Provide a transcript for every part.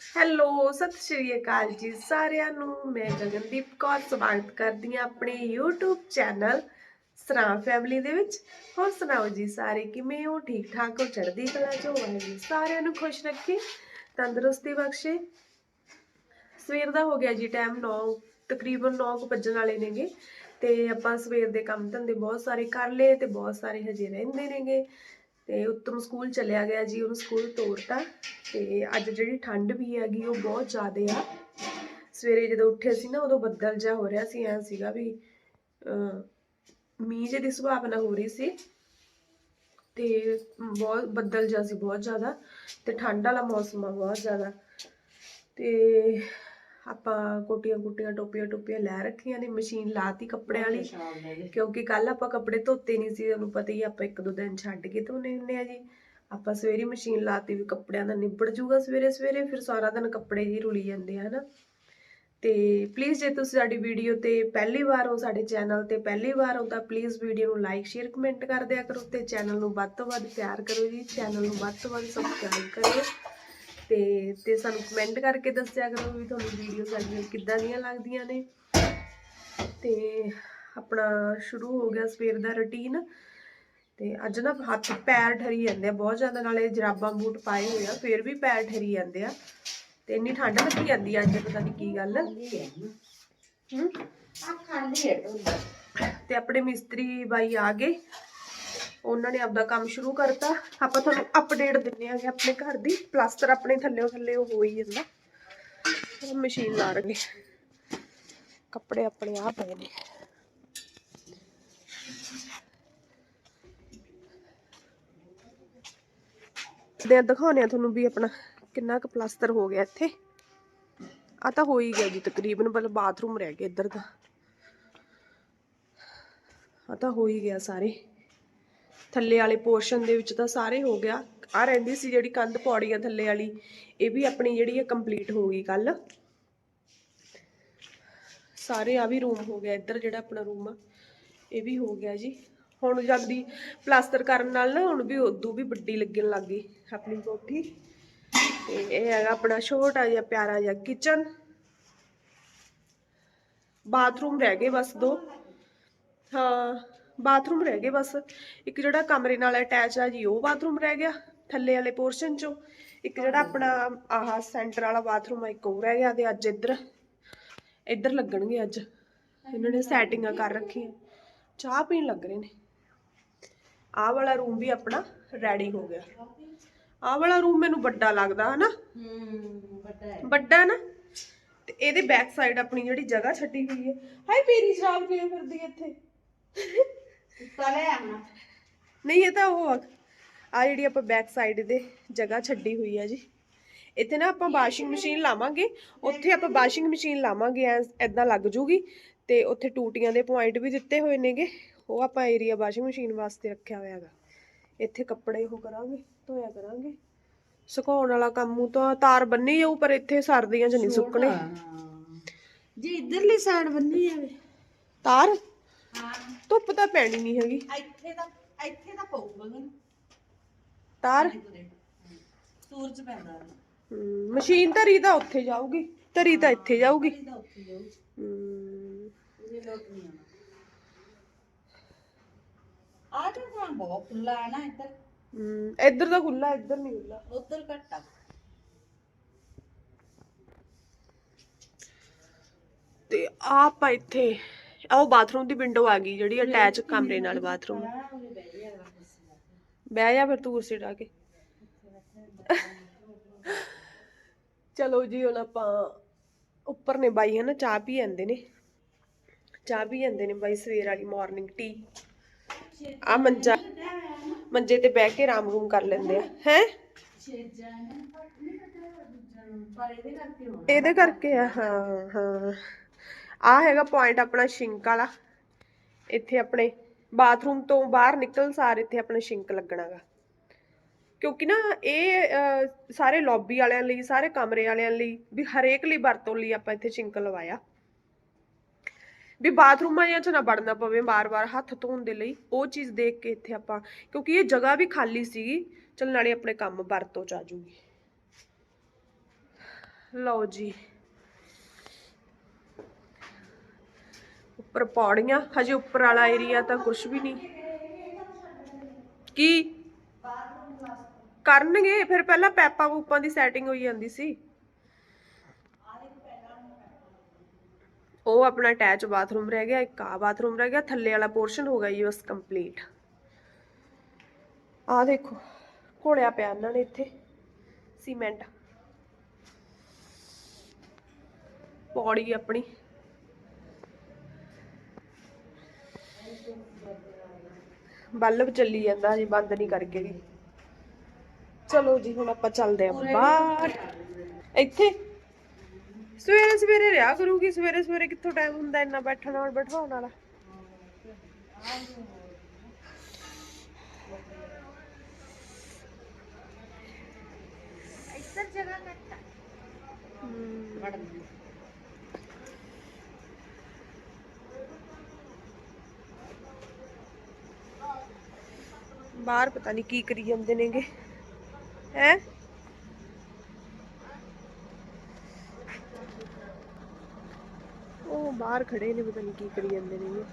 Hello, ਸਤਿ ਸ਼੍ਰੀ ਅਕਾਲ ਜੀ ਸਾਰਿਆਂ ਨੂੰ। ਮੈਂ ਗਗਨਦੀਪ ਕੌਰ, ਸਵਾਗਤ ਕਰਦੀ ਹਾਂ ਆਪਣੇ YouTube ਚੈਨਲ ਸਰਾਂ ਫੈਮਿਲੀ ਦੇ ਵਿੱਚ। ਹੋਰ ਸੁਣਾਓ ਜੀ ਸਾਰੇ, ਕਿਵੇਂ ਹੋ? ਠੀਕ ਠਾਕ ਹੋ? ਚੜ੍ਹਦੀ ਕਲਾ ਚ ਹੋਵੇ ਜੀ ਸਾਰਿਆਂ ਨੂੰ ਖੁਸ਼ ਰੱਖੇ, ਤੰਦਰੁਸਤੀ ਬਖਸ਼ੇ। ਸਵੇਰ ਦਾ ਹੋ ਗਿਆ ਜੀ ਟਾਈਮ 9 ਤਕਰੀਬਨ 9 ਵੱਜਣ ਵਾਲੇ ਨੇਗੇ। ਤੇ ਆਪਾਂ ਸਵੇਰ ਦੇ ਕੰਮ ਧੰਦੇ ਬਹੁਤ ਸਾਰੇ ਕਰ ਲਏ ਤੇ ਬਹੁਤ ਸਾਰੇ ਹਜੇ ਰਹਿੰਦੇ ਨੇਗੇ। ਤੇ ਉੱਤੋਂ ਸਕੂਲ ਚਲਿਆ ਗਿਆ ਜੀ, ਉਹਨੂੰ ਸਕੂਲ ਤੋੜਤਾ ਤੇ ਅੱਜ ਜਿਹੜੀ ਠੰਡ ਵੀ ਹੈਗੀ ਉਹ ਬਹੁਤ ਜ਼ਿਆਦੇ ਆ। ਸਵੇਰੇ ਜਦੋਂ ਉੱਠੇ ਸੀ ਨਾ, ਉਦੋਂ ਬੱਦਲ ਜਿਹਾ ਹੋ ਰਿਹਾ ਸੀ, ਐਂ ਸੀਗਾ ਵੀ ਮੀਂਹ ਜਿਹੀ ਦੀ ਸੰਭਾਵਨਾ ਹੋ ਰਹੀ ਸੀ ਤੇ ਬਹੁਤ, ਬੱਦਲ ਜਿਹਾ ਸੀ ਬਹੁਤ ਜ਼ਿਆਦਾ ਤੇ ਠੰਡ ਵਾਲਾ ਮੌਸਮ ਆ ਬਹੁਤ ਜ਼ਿਆਦਾ ਤੇ ਆਪਾਂ ਕੋਟੀਆਂ ਕੁੱਟੀਆਂ ਟੋਪੀਆਂ ਟੋਪੀਆਂ ਲੈ ਰੱਖੀਆਂ ਨੇ ਮਸ਼ੀਨ ਲਾਤੀ ਕੱਪੜਿਆਂ ਵਾਲੀ। ਕਿਉਂਕਿ ਕੱਲ ਆਪਾਂ ਕੱਪੜੇ ਧੋਤੇ ਨਹੀਂ ਸੀ ਤੁਹਾਨੂੰ ਪਤਾ ਹੀ ਆਪਾਂ ਇੱਕ ਦੋ ਦਿਨ ਛੱਡ ਕੇ ਧੋਨੇ ਹੁੰਦੇ ਆ ਜੀ। ਆਪਾਂ ਸਵੇਰੇ ਮਸ਼ੀਨ ਲਾਤੀ ਵੀ ਕੱਪੜਿਆਂ ਦਾ ਨਿਬੜ ਜੂਗਾ ਸਵੇਰੇ ਸਵੇਰੇ ਫਿਰ ਸਾਰਾ ਦਿਨ ਕੱਪੜੇ ਜੀ ਰੁਲੀ ਜਾਂਦੇ ਹਨਾ। ਤੇ ਪਲੀਜ਼ ਜੇ ਤੁਸੀਂ ਸਾਡੀ ਵੀਡੀਓ ਤੇ ਪਹਿਲੀ ਵਾਰ ਹੋ ਸਾਡੇ ਚੈਨਲ ਤੇ ਪਹਿਲੀ ਵਾਰ ਹੋ ਤਾਂ ਪਲੀਜ਼ ਵੀਡੀਓ ਨੂੰ ਲਾਈਕ ਸ਼ੇਅਰ ਕਮੈਂਟ ਕਰ ਦਿਆ ਕਰੋ ਤੇ ਚੈਨਲ ਨੂੰ ਵੱਧ ਤੋਂ ਵੱਧ ਪਿਆਰ ਕਰੋ ਜੀ। ਚੈਨਲ ਨੂੰ ਵੱਧ ਤੋਂ ਵੱਧ ਸਬਸਕ੍ਰਾਈਬ ਕਰਿਓ। ਤੇ ਤੇ ਸਾਨੂੰ ਕਮੈਂਟ ਕਰਕੇ ਦੱਸਿਆ ਕਰੋ ਵੀ ਤੁਹਾਨੂੰ ਵੀਡੀਓ ਸਾਡੀਆਂ ਕਿੱਦਾਂ ਦੀਆਂ ਲੱਗਦੀਆਂ ਨੇ। ਤੇ ਆਪਣਾ ਸ਼ੁਰੂ ਹੋ ਗਿਆ ਸਵੇਰ ਦਾ ਰੁਟੀਨ ਤੇ ਅੱਜ ਨਾ ਹੱਥ ਪੈਰ ਠਰੀ ਜਾਂਦੇ ਆ, ਬਹੁਤ ਜ਼ਿਆਦਾ ਨਾਲੇ ਜਰਾਬਾਂ ਬੂਟ ਪਾਏ ਹੋਏ ਆ, ਫਿਰ ਵੀ ਪੈਰ ਠਰੀ ਜਾਂਦੇ ਆ। ਤੇ ਇੰਨੀ ਠੰਡ ਲੱਗੀ ਜਾਂਦੀ ਆ ਅੱਜ, ਪਤਾ ਨਹੀਂ ਕੀ ਗੱਲ। ਹੂੰ। ਤੇ ਆਪਣੇ ਮਿਸਤਰੀ ਬਾਈ ਆ ਗਏ। ਉਹਨਾਂ ਨੇ ਆਪਦਾ ਕੰਮ ਸ਼ੁਰੂ ਕਰਤਾ। ਆਪਾਂ ਤੁਹਾਨੂੰ ਅਪਡੇਟ ਦਿੰਨੇ ਆਗੇ ਆਪਣੇ ਘਰ ਦੀ। ਪਲਾਸਟਰ ਆਪਣੇ ਥੱਲੇ ਥੱਲੇ ਹੋ ਹੀ ਜਾਂਦਾ। ਮਸ਼ੀਨ ਲਾ ਰਹੇ ਕੱਪੜੇ ਆਪਣੇ ਆ ਪਏ ਨੇ। ਦੇ ਦਿਖਾਉਣੇ ਆ ਤੁਹਾਨੂੰ ਵੀ ਆਪਣਾ ਕਿੰਨਾ ਕੁ ਪਲਾਸਟਰ ਹੋ ਗਿਆ ਇੱਥੇ। ਆ ਤਾਂ ਹੋ ਹੀ ਗਿਆ ਜੀ ਤਕਰੀਬਨ ਬਲ ਬਾਥਰੂਮ ਰਹਿ ਗਿਆ ਇੱਧਰ ਦਾ ਆ ਤਾਂ ਹੋ ਹੀ ਗਿਆ ਸਾਰੇ। ਥੱਲੇ ਵਾਲੇ ਪੋਰਸ਼ਨ ਦੇ ਵਿੱਚ ਤਾਂ ਸਾਰੇ ਹੋ ਗਿਆ। ਆ ਰਹਿੰਦੀ ਸੀ ਜਿਹੜੀ ਕੰਧ ਪੌੜੀ ਆ ਥੱਲੇ ਵਾਲੀ। ਇਹ ਵੀ ਆਪਣੀ ਜਿਹੜੀ ਹੈ ਕੰਪਲੀਟ ਹੋ ਗਈ ਕੱਲ ਸਾਰੇ ਆ ਵੀ ਰੂਮ ਹੋ ਗਿਆ, ਇੱਧਰ ਜਿਹੜਾ ਆਪਣਾ ਰੂਮ ਆ, ਇਹ ਵੀ ਹੋ ਗਿਆ ਜੀ। ਹੁਣ ਜਲਦੀ ਪਲਾਸਟਰ ਕਰਨ ਨਾਲ ਨਾ, ਹੁਣ ਵੀ ਉਦੋਂ ਵੀ ਵੱਡੀ ਲੱਗਣ ਲੱਗ ਗਈ ਆਪਣੀ ਕੋਠੀ। ਤੇ ਇਹ ਹੈਗਾ ਆਪਣਾ ਛੋਟਾ ਜਿਹਾ ਪਿਆਰਾ ਜਿਹਾ ਕਿਚਨ ਬਾਥਰੂਮ ਰਹਿ ਗਏ ਬਸ ਦੋ। ਹਾਂ ਬਾਥਰੂਮ ਰਹਿ ਗਏ ਬਸ। ਇੱਕ ਜਿਹੜਾ ਕਮਰੇ ਨਾਲ ਅਟੈਚ ਆ ਜੀ ਉਹ ਬਾਥਰੂਮ ਰਹਿ ਗਿਆ ਥੱਲੇ ਵਾਲੇ ਪੋਰਸ਼ਨ ਚੋਂ। ਇੱਕ ਜਿਹੜਾ ਆਪਣਾ ਆਹ ਸੈਂਟਰ ਵਾਲਾ ਬਾਥਰੂਮ ਆ ਇੱਕ ਉਹ ਰਹਿ ਗਿਆ ਤੇ ਅੱਜ ਇੱਧਰ ਇੱਧਰ ਲੱਗਣਗੇ ਅੱਜ। ਇਹਨਾਂ ਨੇ ਸੈਟਿੰਗਾਂ ਕਰ ਰੱਖੀਆਂ। ਚਾਹ ਪੀਣ ਲੱਗ ਰਹੇ ਨੇ। ਆਹ ਵਾਲਾ ਰੂਮ ਵੀ ਆਪਣਾ ਰੈਡੀ ਹੋ ਗਿਆ। ਆਹ ਵਾਲਾ ਰੂਮ ਮੈਨੂੰ ਵੱਡਾ ਲੱਗਦਾ ਹਨਾ? ਵੱਡਾ ਨਾ ਤੇ ਇਹਦੇ ਬੈਕ ਸਾਈਡ ਆਪਣੀ ਜਿਹੜੀ ਜਗ੍ਹਾ ਛੱਡੀ ਹੋਈ ਹੈ। ਹਾਏ ਮੇਰੀ ਸ਼ਰਾਬ ਕਿਵੇਂ ਫਿਰਦੀ ਨਹੀਂ ਇਹ ਤਾਂ ਉਹ ਆ। ਆਹ ਜਿਹੜੀ ਆਪਾਂ ਬੈਕ ਸਾਈਡ ਦੇ ਜਗ੍ਹਾ ਛੱਡੀ ਹੋਈ ਹੈ ਜੀ। ਇੱਥੇ ਨਾ ਆਪਾਂ ਵਾਸ਼ਿੰਗ ਮਸ਼ੀਨ ਲਾਵਾਂਗੇ। ਉੱਥੇ ਆਪਾਂ ਵਾਸ਼ਿੰਗ ਮਸ਼ੀਨ ਲਾਵਾਂਗੇ ਐਦਾਂ ਲੱਗ ਜੂਗੀ। ਤੇ ਉੱਥੇ ਟੂਟੀਆਂ ਦੇ ਪੁਆਇੰਟ ਵੀ ਦਿੱਤੇ ਹੋਏ ਨੇਗੇ। ਉਹ ਆਪਾਂ ਏਰੀਆ ਵਾਸ਼ਿੰਗ ਮਸ਼ੀਨ ਵਾਸਤੇ ਰੱਖਿਆ ਹੋਇਆ ਹੈਗਾ। ਇੱਥੇ ਕੱਪੜੇ ਉਹ ਕਰਾਂਗੇ ਧੋਇਆ ਕਰਾਂਗੇ। ਸੁਕਾਉਣ ਵਾਲਾ ਕੰਮ ਉਹ ਤਾਂ ਤਾਰ ਬੰਨੀ ਜਾਊ ਪਰ ਇੱਥੇ ਸਰਦੀਆਂ 'ਚ ਨਹੀਂ ਸੁੱਕਣੇ। ਜੇ ਇਧਰਲੀ ਸਾਈਡ ਬੰਨੀ ਜਾਵੇ। ਤਾਰ? ਧੁੱਪ ਤਾਂ ਪੈਣੀ ਨਹੀਂ ਹੈਗੀ। ਇੱਥੇ ਤਾਂ ਇੱਥੇ ਤਾਂ ਪਊਗਾ ਨਾ। ਤਾਰ। ਸੂਰਜ ਪੈਂਦਾ ਹੈ ਹਮ, ਮਸ਼ੀਨ ਧਰੀ ਤਾਂ ਉੱਥੇ ਜਾਊਗੀ। ਧਰੀ ਤਾਂ ਇੱਥੇ ਜਾਊਗੀ। ਇਹਦਾ ਉੱਥੇ ਜਾਊ ਹਮ, ਉਹਦੇ ਲੋਟ ਨਹੀਂ ਆਉਣਾ। ਆ ਤਾਂ ਤਾਂ ਬਹੁਤ ਖੁੱਲਾ ਹੈ ਨਾ ਇੱਧਰ। ਹਮ, ਇੱਧਰ ਤਾਂ ਖੁੱਲਾ ਇੱਧਰ ਨਹੀਂ ਖੁੱਲਾ ਉੱਧਰ ਘੱਟ ਆ। ਤੇ ਆਹ ਆਪਾਂ ਇੱਥੇ। ਆਹ ਉਹ ਬਾਥਰੂਮ ਦੀ ਵਿੰਡੋ ਆ ਗਈ ਜਿਹੜੀ ਅਟੈਚ ਕਮਰੇ ਨਾਲ ਬਾਥਰੂਮ। ਬਹਿ ਜਾ ਫਿਰ ਤੂੰ ਕੁਰਸੀ ਢਾ ਕੇ। ਚਲੋ ਜੀ ਹੁਣ ਆਪਾਂ ਉੱਪਰ ਨੇ ਬਾਈ ਹਨਾ ਚਾਹ ਪੀ ਜਾਂਦੇ ਨੇ। ਚਾਹ ਪੀ ਜਾਂਦੇ ਨੇ ਬਾਈ ਸਵੇਰ ਵਾਲੀ ਮਾਰਨਿੰਗ ਟੀ ਆ ਮੰਜਾ ਮੰਜੇ ਤੇ ਬਹਿ ਕੇ ਆਰਾਮ ਰੂਮ ਕਰ ਲੈਂਦੇ ਆ। ਹੈ? ਨੇ। ਇਹਦੇ ਕਰਕੇ ਆ ਹਾਂ ਹਾਂ। ਆ ਹੈਗਾ ਪੁਆਇੰਟ ਆਪਣਾ ਸ਼ਿੰਕ ਵਾਲਾ। ਇੱਥੇ ਆਪਣੇ ਬਾਥਰੂਮ ਤੋਂ ਬਾਹਰ ਨਿਕਲਣ ਸਾਰ ਇੱਥੇ ਆਪਣਾ ਸ਼ਿੰਕ ਲੱਗਣਾਗਾ। ਕਿਉਂਕਿ ਨਾ ਇਹ ਅਹ, ਸਾਰੇ ਲੌਬੀ ਵਾਲਿਆਂ ਲਈ ਸਾਰੇ ਕਮਰੇ ਵਾਲਿਆਂ ਲਈ ਵੀ ਹਰੇਕ ਲਈ ਵਰਤੋਂ ਲਈ ਆਪਾਂ ਇੱਥੇ ਸ਼ਿੰਕ ਲਵਾਇਆ। ਵੀ ਬਾਥਰੂਮਾਂ ਜਾਂ ਚ ਨਾ ਵੜਨਾ ਪਵੇ ਬਾਰ-ਬਾਰ ਹੱਥ ਧੋਣ ਦੇ ਲਈ। ਉਹ ਚੀਜ਼ ਦੇਖ ਕੇ ਇੱਥੇ ਆਪਾਂ ਕਿਉਂਕਿ ਇਹ ਜਗ੍ਹਾ ਵੀ ਖਾਲੀ ਸੀਗੀ ਚਲ ਨਾਲੇ ਆਪਣੇ ਕੰਮ ਵਰਤੋਂ ਚ ਆ ਜੂਗੀ। ਲਓ ਜੀ। ਉੱਪਰ ਪੌੜੀਆਂ, ਹਜੇ ਉੱਪਰ ਵਾਲਾ ਏਰੀਆ ਤਾਂ ਕੁਝ ਵੀ ਨਹੀਂ। ਕੀ? ਕਰਨਗੇ, ਫਿਰ ਪਹਿਲਾਂ ਪੈਪਾਂ ਪੂਪਾਂ ਦੀ ਸੈਟਿੰਗ ਹੋਈ ਜਾਂਦੀ ਸੀ। ਉਹ ਆਪਣਾ ਅਟੈਚ ਬਾਥਰੂਮ ਰਹਿ ਗਿਆ, ਇੱਕ ਆ ਬਾਥਰੂਮ ਰਹਿ ਗਿਆ, ਥੱਲੇ ਵਾਲਾ ਪੋਰਸ਼ਨ ਹੋ ਗਿਆ ਜੀ, ਬਸ ਕੰਪਲੀਟ ਆ ਦੇਖੋ ਘੋੜਿਆ ਪਿਆ ਇਹਨਾਂ ਨੇ ਇੱਥੇ ਸੀਮੈਂਟ ਪੌੜੀ ਆਪਣੀ। ਬੱਲਬ ਚੱਲੀ ਜਾਂਦਾ ਜੀ ਬੰਦ ਨਹੀਂ ਕਰਕੇ ਗਈ ਚਲੋ ਜੀ ਹੁਣ ਆਪਾਂ ਚੱਲਦੇ ਆਂ ਬਾਹਰ। ਇੱਥੇ? ਸਵੇਰੇ ਸਵੇਰੇ ਰਿਆ ਕਰੂਗੀ ਸਵੇਰੇ ਸਵੇਰੇ ਕਿੱਥੋਂ ਟਾਈਮ ਹੁੰਦਾ ਇੰਨਾ ਬੈਠਣ ਨਾਲ ਬਿਠਾਉਣ ਵਾਲਾ? ਇੱਧਰ ਜਗ੍ਹਾ ਕੱਟ। ਹਮ, ਬਾਹਰ ਪਤਾ ਨਹੀਂ ਕੀ ਕਰੀ ਜਾਂਦੇ ਨੇਗੇ। ਹੈ? ਉਹ ਬਾਹਰ ਖੜੇ ਨੇ, ਪਤਾ ਨਹੀਂ ਕੀ ਕਰੀ ਜਾਂਦੇ ਨੇਗੇ।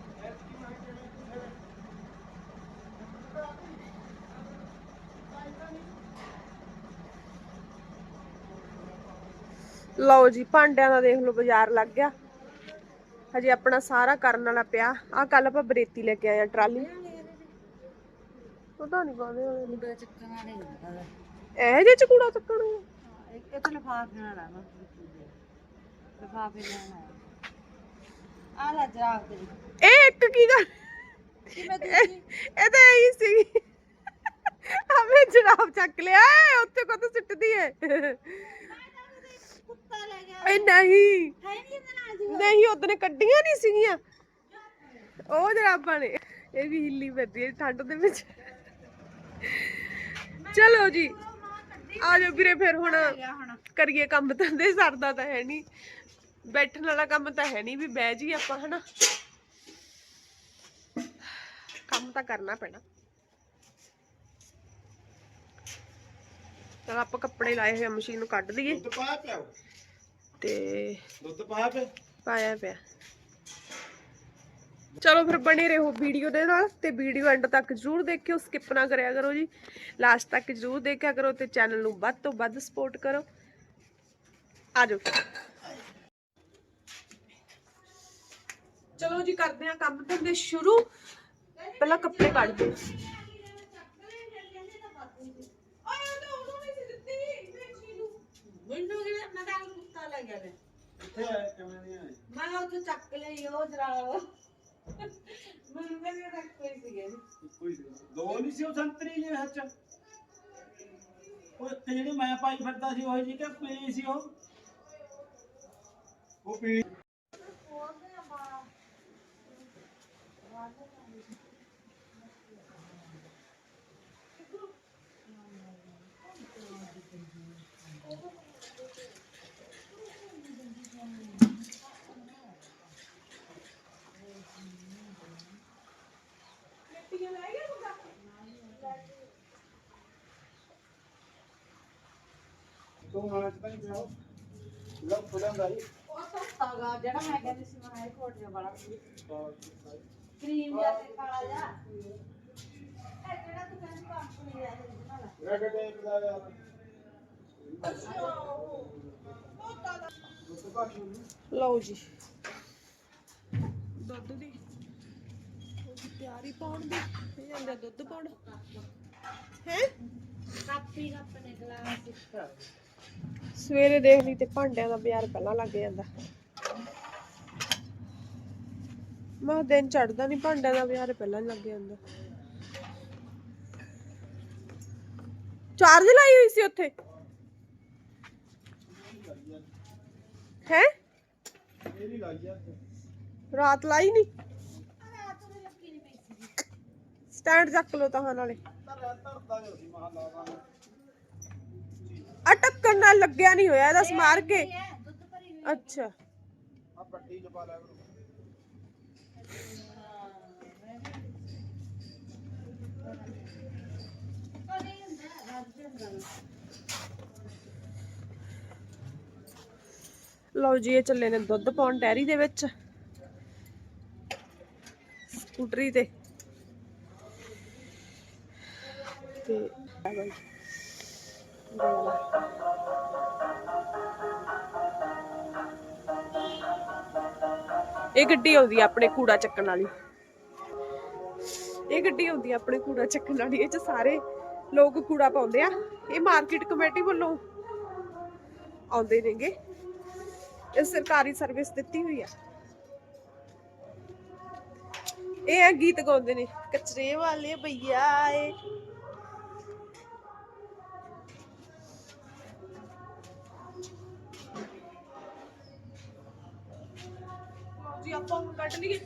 ਲਓ ਜੀ, ਭਾਂਡਿਆਂ ਦਾ ਦੇਖ ਲਓ, ਬਾਜ਼ਾਰ ਲੱਗ ਗਿਆ। ਹਜੇ ਆਪਣਾ ਸਾਰਾ ਕਰਨ ਵਾਲਾ ਪਿਆ। ਆ ਕੱਲ ਆਪਾਂ ਬਰੇਤੀ ਲੈ ਕੇ ਆਏ ਆ ਟਰਾਲੀ। ਪਤਾ ਨਹੀਂ ਕਾਹਦੇ ਵਾਲੇ ਨੇ। ਮੁੰਡਾ ਚੱਕਣ ਵਾਲੇ ਹੁੰਦਾ ਇਹ ਜੇ ਚ ਕੂੜਾ ਚੱਕਣ ਨੂੰ? ਇੱਕ ਇੱਕ ਲਫਾਫੇ ਨਾਲ ਆ ਲਫਾਫੇ ਲੈਣਾ ਆ ਲੈ ਜਰਾਬ ਦੇ ਇਹ ਇੱਕ ਕੀ ਗੱਲ? ਕਿਵੇਂ ਇਹ ਇਹ ਤਾਂ ਇਹੀ ਸੀ ਹਮੇ ਜਰਾਬ ਚੱਕ ਲਿਆ ਏ, ਉੱਥੇ ਕਦੋਂ ਸਿੱਟਦੀ ਹੈ ਕੁੱਤਾ ਲੈ ਗਿਆ ਏ ਨਹੀਂ। ਹੈ ਨਹੀਂ ਇਹਦੇ ਨਾਲ ਦੀ ਨਹੀਂ ਉਹਦਨੇ ਕੱਢੀਆਂ ਨਹੀਂ ਸੀਗੀਆਂ। ਉਹ ਜਰਾਬਾਂ ਨੇ। ਇਹ ਵੀ ਹਿੱਲੀ ਫਿਰਦੀ ਹੈ ਠੰਡ ਦੇ ਵਿੱਚ। ਚਲੋ ਜੀ। ਆ ਜਾਓ ਵੀਰੇ ਫਿਰ ਹੁਣ ਕਰੀਏ ਕੰਮ ਧੰਦੇ ਸਰਦਾ ਤਾਂ ਹੈ ਨਹੀਂ। ਬੈਠਣ ਵਾਲਾ ਕੰਮ ਤਾਂ ਹੈ ਨਹੀਂ ਵੀ ਬਹਿ ਜੀ ਆਪਾਂ ਹਨਾ। ਕੰਮ ਤਾਂ ਕਰਨਾ ਪੈਣਾ। ਚਲ ਆਪਾਂ ਕੱਪੜੇ ਲਾਏ ਹੋਏ ਮਸ਼ੀਨ ਨੂੰ ਕੱਢ ਦਈਏ ਦੁੱਧ ਪਾਇਆ ਪਿਆ ਤੇ ਦੁੱਧ ਪਾਇਆ ਪਿਆ? ਪਾਇਆ ਪਿਆ। ਚਲੋ ਫਿਰ ਬਣੇ ਰਹੋ ਵੀਡੀਓ ਦੇ ਨਾਲ ਤੇ ਵੀਡੀਓ ਐਂਡ ਤੱਕ ਜਰੂਰ ਦੇਖਿਓ ਸਕਿਪ ਨਾ ਕਰਿਆ ਕਰੋ ਜੀ ਲਾਸਟ ਤੱਕ ਜਰੂਰ ਦੇਖਿਆ ਕਰੋ ਤੇ ਚੈਨਲ ਨੂੰ ਵੱਧ ਤੋਂ ਵੱਧ ਸਪੋਰਟ ਕਰੋ ਆ ਜਾਓ ਚਲੋ ਜੀ ਕਰਦੇ ਆ ਕੰਮ ਧੰਦੇ ਸ਼ੁਰੂ। ਪਹਿਲਾਂ ਕੱਪੜੇ ਕੱਢ ਦਿਓ। ਮੈਨੂੰ ਕਿਹੜਾ ਮੈਂ ਤਾਂ ਕੁੱਤਾ ਲੈ ਗਿਆ ਵੇ ਕਿੱਥੇ ਆਇਆ ਕਿਵੇਂ ਨਹੀਂ ਆਇਆ? ਮੈਂ ਉਹ ਤੋਂ ਚੱਕ ਲਈ ਉਹ ਜਰਾਬ ਮੈਨੂੰ ਕਹਿੰਦੇ ਰੱਖ ਕੋਈ ਸੀਗੇ ਕੋਈ ਦੋ ਨਹੀਂ ਸੀ ਉਹ ਸੰਤਰੀ ਜਿਹੇ ਹੱਥ ਚ ਉਹ ਇੱਕ ਜਿਹੜੀ ਮੈਂ ਪਾਈ ਫਿਰਦਾ ਸੀ ਉਹ ਜੀ ਕਿ ਪੀਲੀ ਸੀ ਉਹ ਉਹ ਪੀਲੀ ਤੂੰ ਨਾਲ ਚ ਤਾਂ ਨਹੀਂ ਪਿਆ ਲੋ ਫੁੱਲਾਂ ਹੀ ਉਹ ਸਸਤਾਗਾ ਜਿਹੜਾ ਮੈਂ ਕਹਿੰਦੀ ਸੀ ਮੈਂ ਕੋਟ ਜਿਹਾ ਵਾਲਾ ਕਰੀਮ ਜਿਹਾ ਤੇ ਕਾਲਾ ਜਿਹਾ। ਇਹ ਜਿਹੜਾ ਤੂੰ ਕਹਿੰਦੀ ਕੰਪਨੀ ਦਾ ਇਹਦੇ ਨਾਲ ਰਗੜੇ ਦਾ। ਯਾਰ ਦੁੱਧ ਪਾ ਕੇ ਲਓ ਜੀ। ਦੁੱਧ ਦੀ। ਤਿਆਰੀ ਪਾਉਣ ਦੀ। ਇਹ ਜਾਂਦੇ ਦੁੱਧ ਪਾਉਣ। ਹੈ? ਕਾਪੀ ਕੱਪ ਨੇ ਗਲਾਸ। ਸਵੇਰੇ ਦੇਖ ਲਈ ਤੇ ਭਾਂਡਿਆਂ ਦਾ ਬਾਜ਼ਾਰ ਪਹਿਲਾਂ ਲੱਗ ਜਾਂਦਾ। ਮੈਂ ਦਿਨ ਚੜਦਾ ਨਹੀਂ ਭਾਂਡਿਆਂ ਦਾ ਬਾਜ਼ਾਰ ਪਹਿਲਾਂ ਲੱਗ ਜਾਂਦਾ। ਚਾਰਜ ਲਾਈ ਹੋਈ ਸੀ ਉੱਥੇ? ਹੈ? ਮੇਰੀ ਲਾਈ ਆ ਰਾਤ ਲਾਈ ਨਹੀਂ ਸਟੈਂਡ ਚੱਕ ਲੋ ਤਾਂ ਨਾਲੇ। ਧਰਦਾ ਜੋ ਸੀ ਮਹਾ ਲਾਵਾ ਅਟਕਣ ਨਾਲ ਲੱਗਿਆ ਨਹੀਂ ਹੋਇਆ ਇਹਦਾ ਸਮਾਰ ਕੇ। ਅੱਛਾ। ਆ ਪੱਟੀ ਚ ਪਾ ਲਿਆ ਕਰੋ। ਕਦੇ ਹੁੰਦਾ ਰਾਤ ਦੇ ਹੁੰਦਾ ਲਓ ਜੀ ਇਹ ਚੱਲੇ ਨੇ ਦੁੱਧ ਪਾਉਣ ਡੈਰੀ ਦੇ ਵਿੱਚ। ਸਕੂਟਰੀ ਤੇ। ਤੇ ਇਹ ਗੱਡੀ ਆਉਂਦੀ ਆਪਣੇ ਕੂੜਾ ਚੱਕਣ ਵਾਲੀ। ਇਹ ਗੱਡੀ ਆਉਂਦੀ ਆਪਣੇ ਕੂੜਾ ਚੱਕਣ ਵਾਲੀ, ਇਹ ਚ ਸਾਰੇ ਲੋਕ ਕੂੜਾ ਪਾਉਂਦੇ ਆ। ਇਹ ਮਾਰਕੀਟ ਕਮੇਟੀ ਵੱਲੋਂ ਆਉਂਦੇ ਨੇਗੇ। ਇਹ ਸਰਕਾਰੀ ਸਰਵਿਸ ਦਿੱਤੀ ਹੋਈ ਆ। ਇਹ ਗੀਤ ਗਾਉਂਦੇ ਨੇ, ਕਚਰੇ ਵਾਲੇ ਭਈਆ ਏ। ਲਓ ਜੀ ਆਪਾਂ ਹੁਣ ਕੱਢ ਲਈਏ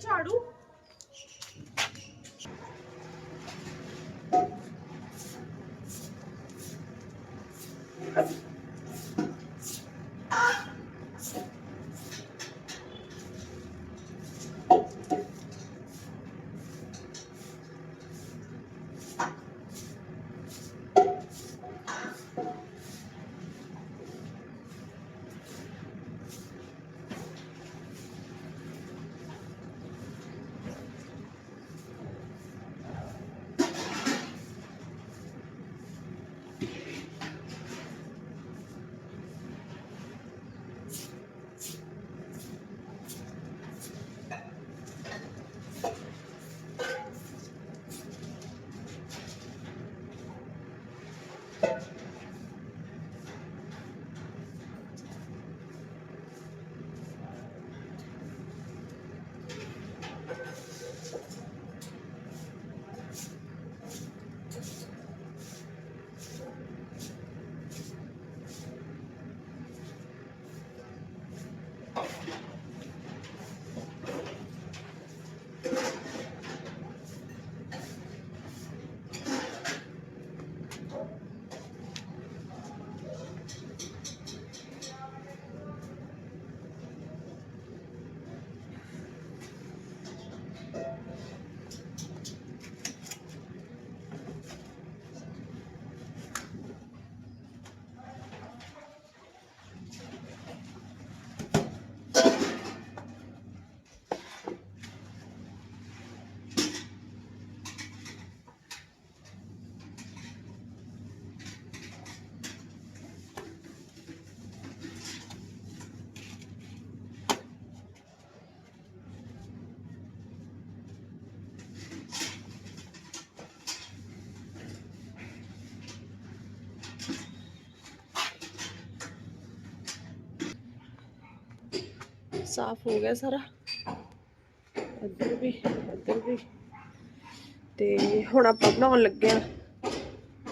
ਸਾਫ਼ ਹੋ ਗਿਆ ਸਾਰਾ। ਇੱਧਰ ਵੀ ਇੱਧਰ ਵੀ। ਤੇ ਹੁਣ ਆਪਾਂ ਬਣਾਉਣ ਲੱਗੇ ਆ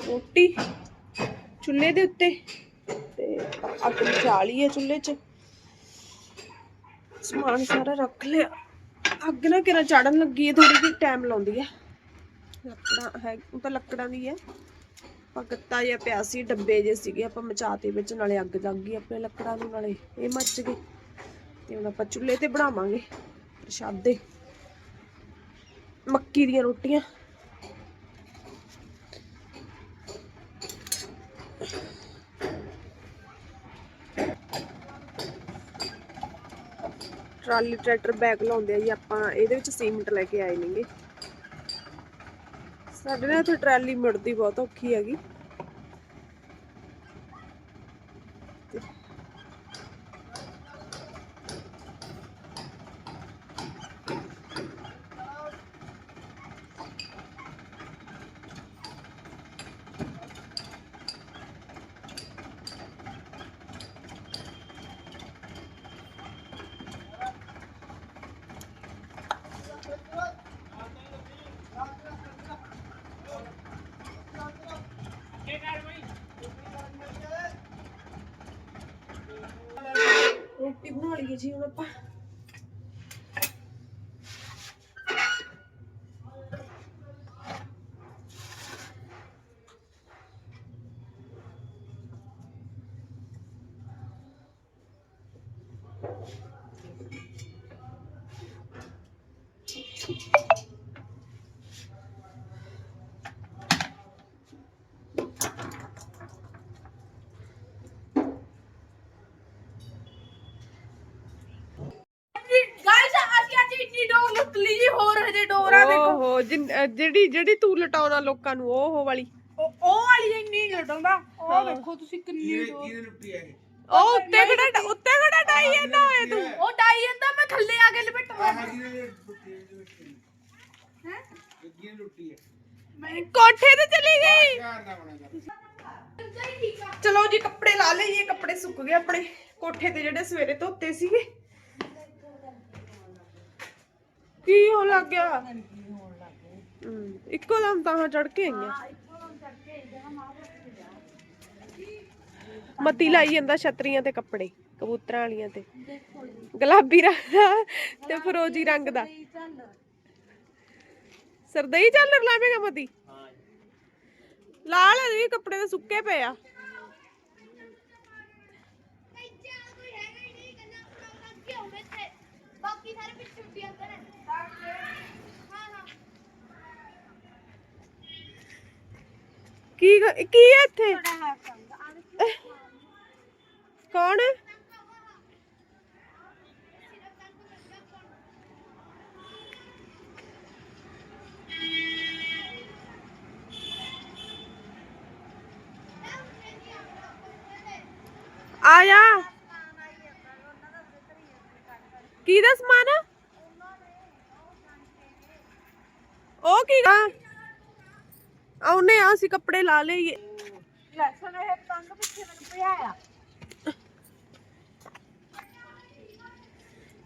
ਰੋਟੀ ਚੁੱਲ੍ਹੇ ਦੇ ਉੱਤੇ। ਤੇ ਅੱਗ ਬਚਾ ਲਈ ਹੈ ਚੁੱਲ੍ਹੇ 'ਚ। ਸਮਾਨ ਸਾਰਾ ਰੱਖ ਲਿਆ। ਅੱਗ ਨਾ ਕਿਰਾ ਚੜਨ ਲੱਗੀ ਹੈ ਥੋੜੀ ਜਿਹੀ ਟਾਈਮ ਲਾਉਂਦੀ ਹੈ। ਲੱਕੜਾਂ ਹੈ, ਉਹ ਤਾਂ ਲੱਕੜਾਂ ਦੀ ਹੈ। ਆਪਾਂ ਗੱਤਾ ਜਿਹਾ ਪਿਆ ਸੀ, ਡੱਬੇ ਜੇ ਸੀਗੇ, ਆਪਾਂ ਮਚਾਤੇ ਵਿੱਚ ਨਾਲੇ ਅੱਗ ਲੱਗ ਗਈ ਆਪਣੇ ਲੱਕੜਾਂ ਨੂੰ ਨਾਲੇ। ਇਹ ਮੱਚ ਗਏ ਤੇ ਹੁਣ ਆਪਾਂ ਚੁੱਲ੍ਹੇ ਤੇ ਬਣਾਵਾਂਗੇ ਪ੍ਰਸ਼ਾਦੇ। ਮੱਕੀ ਦੀਆਂ ਰੋਟੀਆਂ। ਟਰਾਲੀ ਟਰੈਕਟਰ ਬੈਗ ਲਾਉਂਦੇ ਆ ਜੀ ਆਪਾਂ, ਇਹਦੇ ਵਿੱਚ ਸੀਮੈਂਟ ਲੈ ਕੇ ਆਏ ਨੇਗੇ। ਸਾਡੇ ਨਾਲ ਇੱਥੇ ਟਰਾਲੀ ਮੁੜਦੀ ਬਹੁਤ ਔਖੀ ਹੈਗੀ। ਰੋਟੀ ਬਣਾ ਲਈਏ ਓਹੋ ਜਿਨ- ਅ, ਜਿਹੜੀ ਜਿਹੜੀ ਤੂੰ ਲਟਾਉਣਾ ਲੋਕਾਂ ਨੂੰ ਉਹ ਵਾਲੀ। ਉਹ ਉਹ ਵਾਲੀ ਇੰਨੀ ਲਟਾਉਂਦਾ। ਹਾਂ। ਉਹ ਵੇਖੋ ਤੁਸੀਂ ਕਿੰਨੀ ਡੋਰ ਉਹ ਉੱਤੇ ਖੜਾ ਉੱਤੇ ਖੜਾ ਡਾਈ ਜਾਂਦਾ ਹੋਏ ਤੂੰ। ਉਹ ਡਾਈ ਜਾਂਦਾ ਮੈਂ ਥੱਲੇ ਆ ਕੇ ਲਪਟਵਾ ਮੈਂ ਕੋਠੇ ਤੇ ਚਲੀ ਗਈ। ਚਲੋ ਜੀ ਕੱਪੜੇ ਲਾ ਲਈਏ ਕੱਪੜੇ ਸੁੱਕ ਗਏ ਆਪਣੇ। ਕੋਠੇ ਤੇ ਜਿਹੜੇ ਸਵੇਰੇ ਧੋਤੇ ਸੀਗੇ। ਕੀ ਹੋ ਲੱਗ ਗਿਆ? ਹਮ, ਇੱਕੋ ਦਮ ਤਾਂ ਚੜ ਕੇ ਆਈਆਂ ਮਤੀ ਲਾਈ ਜਾਂਦਾ ਛਤਰੀਆਂ ਤੇ ਕੱਪੜੇ ਕਬੂਤਰਾਂ ਵਾਲੀਆਂ ਤੇ। ਗੁਲਾਬੀ ਰੰਗ ਦਾ ਤੇ ਫਰੋਜੀ ਰੰਗ ਦਾ। ਸਰਦਈ ਝਾਲਰ ਲਾਵੇਂਗਾ ਮਤੀ? ਲਾਲ ਇਹ ਕੱਪੜੇ ਤਾਂ ਸੁੱਕੇ ਪਏ ਆ ਬਾਕੀ ਸਾਰੇ ਪਿੱਛੇ ਉੱਡੀ ਜਾਂਦੇ ਨੇ ਹਾਂ ਹਾਂ ਕੀ ਗ- ਕੀ ਹੈ ਇੱਥੇ? ਕੌਣ ਹੈ ਆ। ਜਾ ਕੀ ਦਾ ਸਮਾਨ ਆ? ਉਹ ਕੀ ਗਾ ਆਉਨੇ ਆ ਅਸੀਂ ਕੱਪੜੇ ਲਾ ਲਈਏ। ਲੈ ਸੁਣ ਇਹ ਤੰਗ ਪਿੱਛੇ ਮੈਨੂੰ ਪਿਆ ਆ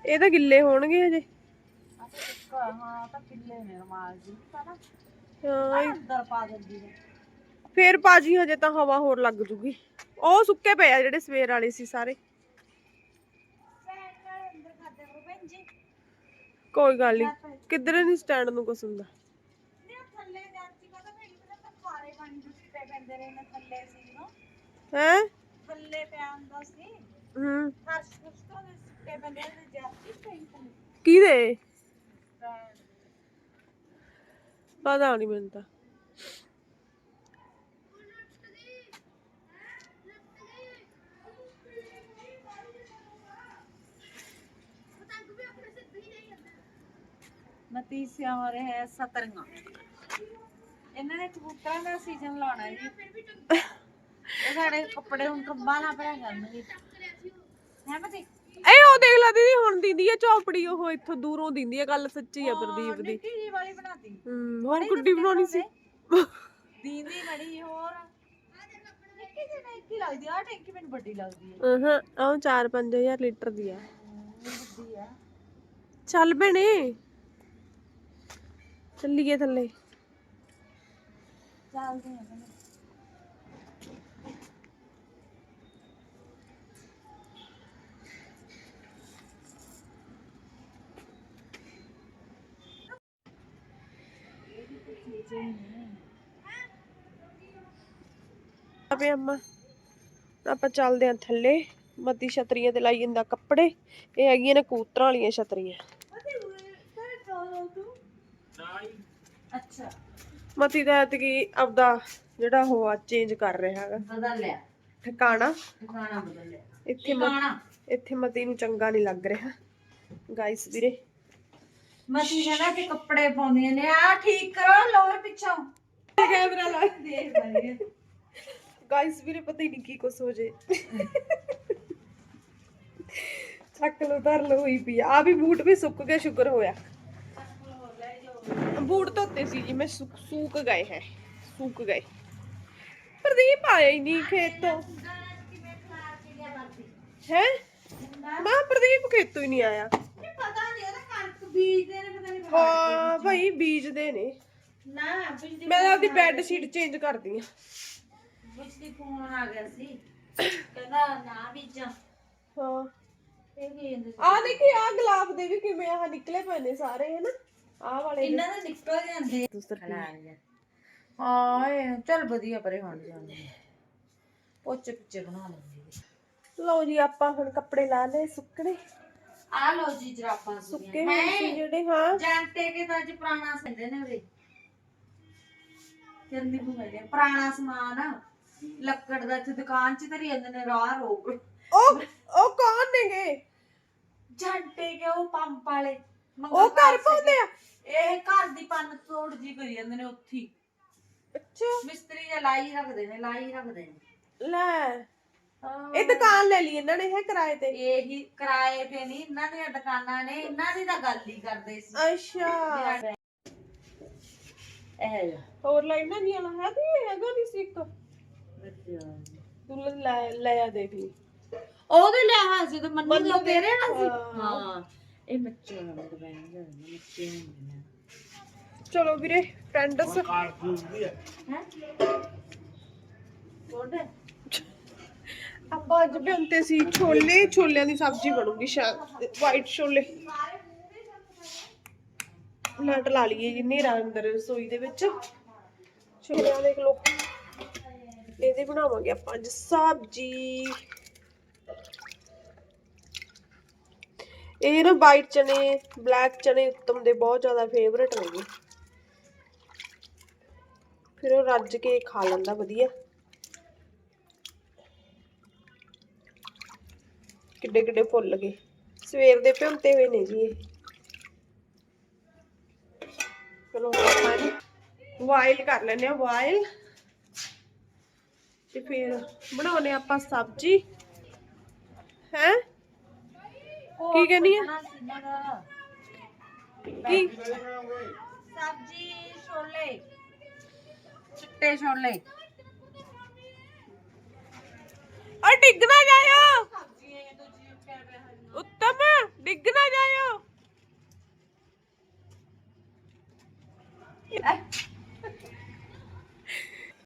ਇਹ ਤਾਂ ਗਿੱਲੇ ਹੋਣਗੇ ਹਜੇ। ਹਾਂ ਤਾਂ ਕਿੱਲੇ ਨੇ ਰਮਾਲ ਜੀ ਪਤਾ ਹਾਂ ਇਹ- ਅੰਦਰ ਪਾ ਦਿੰਦੀ ਨੇ। ਫੇਰ ਪਾਜੀ ਹਜੇ ਤਾਂ ਹਵਾ ਹੋਰ ਲੱਗ ਜੂਗੀ। ਉਹ ਸੁੱਕੇ ਪਏ ਆ ਜਿਹੜੇ ਸਵੇਰ ਵਾਲੇ ਸੀ ਸਾਰੇ। ਕੋਈ ਗੱਲ ਨਹੀਂ ਕਿੱਧਰੇ ਨਹੀਂ ਸਟੈਂਡ ਨੂੰ ਕੁਛ ਹੁੰਦਾ। ਥੱਲੇ ਜਾਂਦੀ ਪਤਾ ਮੈਨੂੰ ਪਤਾ ਤਾਂ ਖਾਰੇ ਪਾਣੀ ਦੁੱਤੇ ਪੈਂਦੇ ਰਹੇ ਨੇ ਥੱਲੇ ਸੀ ਨਾ ਹੈ ਥੱਲੇ ਪਿਆ ਹੁੰਦਾ ਸੀ ਹੂੰ ਫਰਸ਼ ਫੁਰਸ਼ ਤੋਂ ਵੀ ਸੁੱਤੇ ਪੈਂਦੇ ਨੇ ਜਾਂਦੀ ਪਈ ਥੱਲੇ ਕਿਹਦੇ ਪੈਣ। ਪਤਾ ਨਹੀਂ ਮੈਨੂੰ ਤਾਂ ਮਤੀਸਿਆ ਹੋ ਰਿਹਾ ਹੈ ਸਤਰੰਗਾ ਇਹਨਾਂ ਨੇ ਕਬੂਤਰਾਂ ਦਾ ਸੀਜ਼ਨ ਲਾਉਣਾ ਜੀ। ਇਹ ਸਾਡੇ ਕੱਪੜੇ ਹੁਣ ਕੰਬਾਂ ਨਾਲ ਭਰਿਆ ਕਰਨਗੇ ਹੈ ਮਤੀ ਇਹ ਉਹ ਦੇਖ ਲੈ ਦੀਦੀ ਹੁਣ ਦਿੰਦੀ ਆ ਚੌਪੜੀ ਉਹ ਇੱਥੋਂ ਦੂਰੋਂ ਦਿੰਦੀ ਆ ਗੱਲ ਸੱਚੀ ਆ ਪ੍ਰਦੀਪ ਦੀ। ਨਿੱਕੀ ਜੀ ਵਾਲੀ ਬਣਾਤੀ। ਗੁੱਡੀ ਬਣਾਉਣੀ ਸੀ। ਦੀਦੀ ਬੜੀ ਹੋਰ। ਨਿੱਕੀ ਟੈਂਕੀ ਲੱਗਦੀ ਆ ਆਹ ਟੈਂਕੀ ਮੈਨੂੰ ਵੱਡੀ ਲੱਗਦੀ ਹੈ ਹਾਂ ਆਹ 4-5000 ਲੀਟਰ ਦੀ ਆ। ਵੱਡੀ ਆ। ਚੱਲ ਭੈਣੇ। ਚੱਲੀਏ ਥੱਲੇ। ਚੱਲਦੇ ਆ ਭੈਣੇ। ਆਪੇ ਅੰਮਾ। ਆਪਾਂ ਚੱਲਦੇ ਆਂ ਥੱਲੇ। ਮੱਦੀ ਛਤਰੀਆਂ ਤੇ ਲਾਈ ਜਾਂਦਾ ਕੱਪੜੇ। ਇਹ ਹੈਗੀਆਂ ਨੇ ਕੂਤਰਾਂ ਵਾਲੀਆਂ ਛਤਰੀਆਂ। ਅੱਛਾ। ਮਤੀ ਦਾ ਐਤਕੀ ਆਪਦਾ ਜਿਹੜਾ ਉਹ ਆ ਚੇਂਜ ਕਰ ਰਿਹਾ ਹੈਗਾ। ਬਦਲ ਲਿਆ। ਠਿਕਾਣਾ? ਟਿਕਾਣਾ ਬਦਲ ਲਿਆ। ਇੱਥੇ ਮ- ਟਿਕਾਣਾ ਇੱਥੇ ਮਤੀ ਨੂੰ ਚੰਗਾ ਨਹੀਂ ਲੱਗ ਰਿਹਾ। ਗਾਇਸ ਵੀਰੇ। ਮਤੀ ਕਹਿੰਦਾ ਕਿ ਕੱਪੜੇ ਪਾਉਂਦੀਆਂ ਨੇ ਆ। ਠੀਕ ਕਰੋ ਲੋਰ ਪਿੱਛੋਂ। ਕੈਮਰਾ ਲਾ। ਦੇਖ ਬਣੀ ਗਾਇਸ ਵੀਰੇ ਪਤਾ ਹੀ ਨਹੀਂ ਕੀ ਕੁਛ ਹੋ ਜੇ। ਚੱਕ ਲੋ ਧਰ ਲੋ ਹੋਈ ਪਈ ਆ। ਆਹ ਵੀ ਬੂਟ ਵੀ ਸੁੱਕ ਗਏ ਸ਼ੁਕਰ ਹੋਇਆ। ਬੂਟ ਧੋਤੇ ਸੀ ਜੀ ਮੈਂ ਸੁੱਕ ਸੂਕ ਗਏ ਹੈ ਸੂਕ ਗਏ। ਪ੍ਰਦੀਪ ਆਇਆ ਹੀ ਨਹੀਂ ਖੇਤ ਹੈ? ਮਾਂ ਪ੍ਰਦੀਪ ਖੇਤੋਂ ਹੀ ਨਹੀਂ ਆਇਆ। ਪਤਾ ਨਹੀਂ ਉਹਦਾ ਕਣਕ ਬੀਜਦੇ ਨੇ ਪਤਾ ਨਹੀਂ ਹਾਂ ਭਾਈ ਬੀਜਦੇ ਨੇ। ਨਾ ਬਿਜਲੀ ਮੈਂ ਆਪਦੀ ਬੈੱਡ ਸ਼ੀਟ ਚੇਂਜ ਕਰਦੀ ਆ। ਬਿਜਲੀ ਫੋਨ ਆ ਗਿਆ ਸੀ। ਕਹਿੰਦਾ ਨਾ ਬੀਜਾਂ। ਹਾਂ। ਇਹ ਕੀ ਆ ਦੇਖੀ ਆ ਗਲਾਫ ਦੇ ਵੀ ਕਿਵੇਂ ਆਹ ਨਿਕਲੇ ਪਏ ਨੇ ਸਾਰੇ ਹਨ? ਆਹ ਵਾਲੇ ਇਹਨਾਂ ਦੇ ਨਿਕਲ ਜਾਂਦੇ ਹਾਂ ਇਹ ਚੱਲ ਵਧੀਆ ਪਰੇ ਹੁਣ ਜਾਂਦੇ ਪੋਚੇ ਪਿੱਛੇ ਬਣਾ ਲੈਂਦੇ ਲਓ ਜੀ ਆਪਾਂ ਹੁਣ ਕੱਪੜੇ ਲਾ ਲਏ ਸੁੱਕਣੇ। ਆ ਲੋ ਜੀ ਜਰਾਬਾਂ ਸੁੱਕੇ ਹੋਏ ਸੀ ਜਿਹੜੇ ਹਾਂ। ਜਾਂਤੇ ਕੇ ਤਾਂ ਅੱਜ ਪੁਰਾਣਾ ਸੰਦੇ ਨੇ ਉਰੇ। ਚੰਦੀ ਭੁਗਦੇ ਪੁਰਾਣਾ ਸਮਾਨ ਆ। ਲੱਕੜ ਦਾ ਇੱਥੇ ਦੁਕਾਨ 'ਚ ਧਰੀ ਜਾਂਦੇ ਨੇ ਰਾਹ ਰੋਕ। ਉਹ ਉਹ ਕੌਣ ਨੇਗੇ ਜਾਂਟੇ ਕੇ ਉਹ ਪੰਪ ਵਾਲੇ? ਉਹ ਘਰ ਪਾਉਂਦੇ ਆ। ਇਹ ਘਰ ਦੀ ਪੰਨ ਤੋੜ ਜੀ ਕਰੀ ਜਾਂਦੇ ਨੇ ਉੱਥੇ ਹੀ। ਅੱਛਾ। ਮਿਸਤਰੀ ਜਾਂ ਲਾਈ ਰੱਖਦੇ ਨੇ ਲਾਈ ਰੱਖਦੇ ਨੇ। ਲੈ। ਇਹ ਦੁਕਾਨ ਲੈ ਲਈ ਇਹਨਾਂ ਨੇ ਇਹ ਕਿਰਾਏ ਤੇ? ਇਹੀ ਕਿਰਾਏ ਤੇ ਨਹੀਂ ਇਹਨਾਂ ਦੀਆਂ ਦੁਕਾਨਾਂ ਨੇ ਇਹਨਾਂ ਦੀ ਤਾਂ ਗੱਲ ਹੀ ਕਰਦੇ ਸੀ। ਅੱਛਾ। ਇਹ ਹੋਰ ਲਾਈਨਾਂ ਨਹੀਂ ਆਲਾ ਹੈ ਤੇ ਹੈਗਾ ਨਹੀਂ ਸੀ ਇੱਕ। ਤੂੰ ਲੈ ਲੈ ਆ ਦੇਖ ਲਈ। ਉਹਦੇ ਲਿਆ ਸੀ ਤੇ ਮੰਨੂ ਦੇ- ਤੇਰੇ ਨਾਲ ਸੀ? ਹਾਂ। ਇਹ ਬੱਚੇ ਨਾਲ ਦੇ ਬੈਣ ਜਾਂਦੇ ਬੱਚੇ ਹੁੰਦੇ ਨੇ। ਚਲੋ ਵੀਰੇ ਫਰੈਂਡਸ ਹੈ? ਕੋਡੇ ਆਪਾਂ ਅੱਜ ਬਣਤੇ ਸੀ ਛੋਲੇ ਛੋਲਿਆਂ ਦੀ ਸਬਜ਼ੀ ਬਣੂਗੀ ਸ਼ਾਇਦ ਵਾਈਟ ਛੋਲੇ। ਲਾਈਟ ਲਾ ਲਈਏ ਜੀ ਹਨੇਰਾ ਅੰਦਰ ਰਸੋਈ ਦੇ ਵਿੱਚ। ਛੋਲਿਆਂ ਦੇਖ ਲਓ। ਇਹਦੇ ਬਣਾਵਾਂਗੇ ਆਪਾਂ ਅੱਜ ਸਬਜ਼ੀ। ਇਹ ਨਾ ਵਾਈਟ ਚਨੇ, ਬਲੈਕ ਚਨੇ ਉੱਤਮ ਦੇ ਬਹੁਤ ਜ਼ਿਆਦਾ ਫੇਵਰਟ ਨੇਗੇ ਫਿਰ ਉਹ ਰੱਜ ਕੇ ਖਾ ਲੈਂਦਾ ਵਧੀਆ। ਕਿੱਡੇ ਕਿੱਡੇ ਫੁੱਲ ਗਏ। ਸਵੇਰ ਦੇ ਭਿਉਂਤੇ ਹੋਏ ਨੇ ਜੀ ਇਹ। ਚਲੋ ਆਪਾਂ ਵਾਇਲ ਕਰ ਲੈਨੇ ਆ ਵਾਇਲ ਤੇ ਫਿਰ ਬਣਾਉਨੇ ਆਪਾਂ ਸਬਜ਼ੀ। ਹੈ? ਕੀ ਕਹਿੰਦੀ ਆ ਕੀ ਸਬਜੀ ਛੋਲੇ ਚਿੱਟੇ ਛੋਲੇ ਆ ਡਿੱਗ ਨਾ ਜਾਇਓ ਉੱਤਮ ਡਿੱਗ ਨਾ ਜਾਇਓ